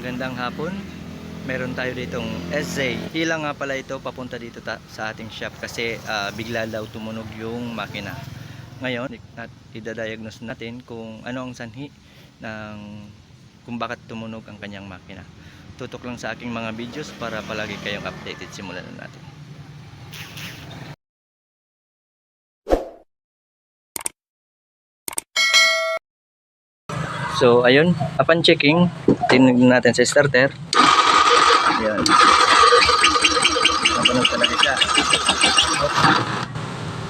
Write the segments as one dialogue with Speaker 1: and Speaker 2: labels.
Speaker 1: Magandang hapon. Meron tayo ditong SZ. Hila nga pala ito papunta dito sa ating shop kasi ah, bigla daw tumunog yung makina. Ngayon, at idadiagnose natin kung ano ang sanhi ng kung bakit tumunog ang kanyang makina. Tutok lang sa aking mga videos para palagi kayong updated. Simulan na natin. So, ayun, upon checking, tingnan natin sa starter. Ayan. Tunog talaga siya.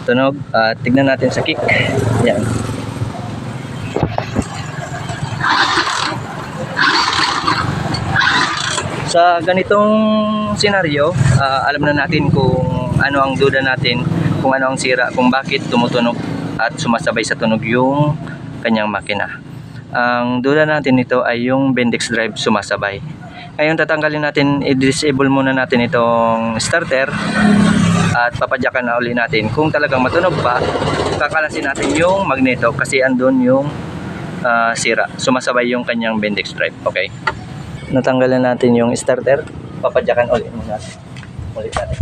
Speaker 1: Tunog, at tignan natin sa kick. Ayan. Sa ganitong senaryo, ah, alam na natin kung ano ang duda natin, kung ano ang sira, kung bakit tumutunog at sumasabay sa tunog yung kanyang makina. Ang duda natin nito ay yung Bendix drive sumasabay. Ngayon tatanggalin natin, i-disable muna natin itong starter at papadyakan na uli natin. Kung talagang matunog pa, kakalasin natin yung magneto kasi andun yung ah, sira. Sumasabay yung kanyang Bendix drive. Okay? Natanggalan natin yung starter, papadyakan uli muna. Ulit natin.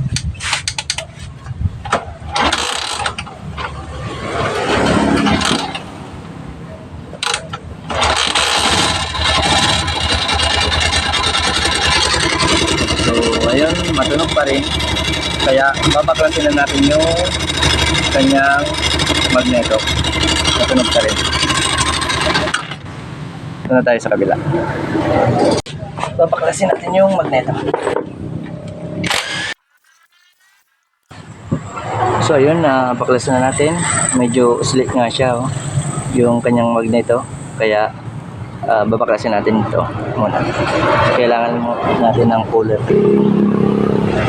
Speaker 1: So, ayun, matunog pa rin. Kaya, babaklasin na natin yung kanyang magneto. Matunog pa rin. Ito na tayo sa kabila. Babaklasin natin yung magneto. So, ayun, baklasin na natin. Medyo slick nga siya, oh. Yung kanyang magneto. Kaya, babaklasin natin ito muna. Kailangan natin ng cooler. So,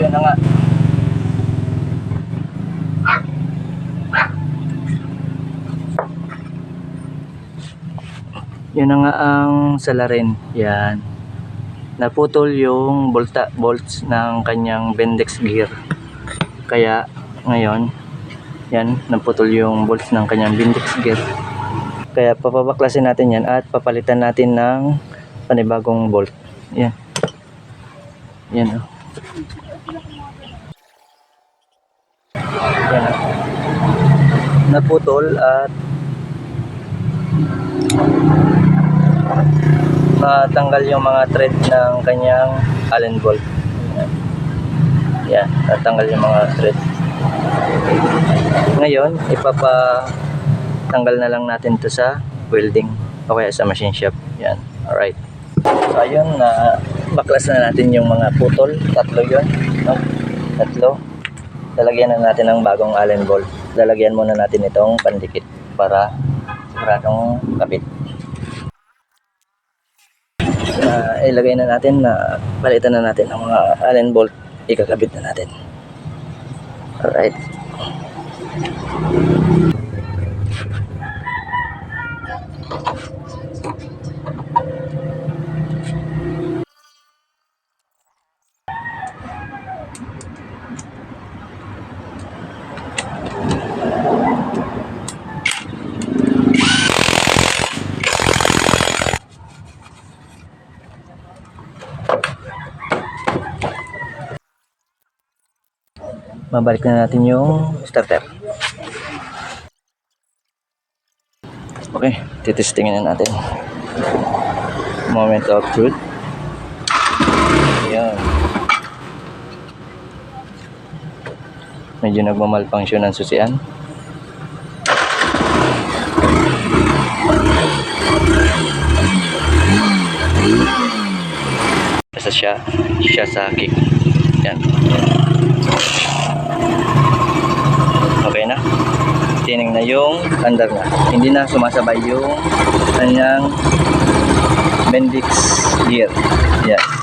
Speaker 1: na nga. Yun na nga ang salarin. Yan. Naputol yung bolta, bolts ng kanyang Bendix gear. Kaya ngayon, yan, naputol yung bolts ng kanyang Bendix gear. Kaya papabaklasin natin yan at papalitan natin ng panibagong bolt. Yan. Yan oh. Yan oh. Naputol at matanggal yung mga thread ng kanyang allen bolt. Yan. Yan, natanggal yung mga thread. Ngayon, ipapatanggal na lang natin to sa welding o kaya sa machine shop. Yan, alright. So, ayun, na baklas na natin yung mga putol. Tatlo yun. No? Tatlo. Lalagyan na natin ng bagong allen bolt. Lalagyan muna natin itong pandikit para siguradong kapit. Uh, ilagay na natin na palitan na natin ang mga allen bolt. Ikakabit na natin. Alright. Mabalik na natin yung starter. Okay, titestingin na natin. Moment of truth. Ayan. Medyo nagmamalfunction ang susian. Basta siya, siya sa kick. Yan. Okay na. Tining na yung under na. Hindi na sumasabay yung kanyang Bendix gear. Yan.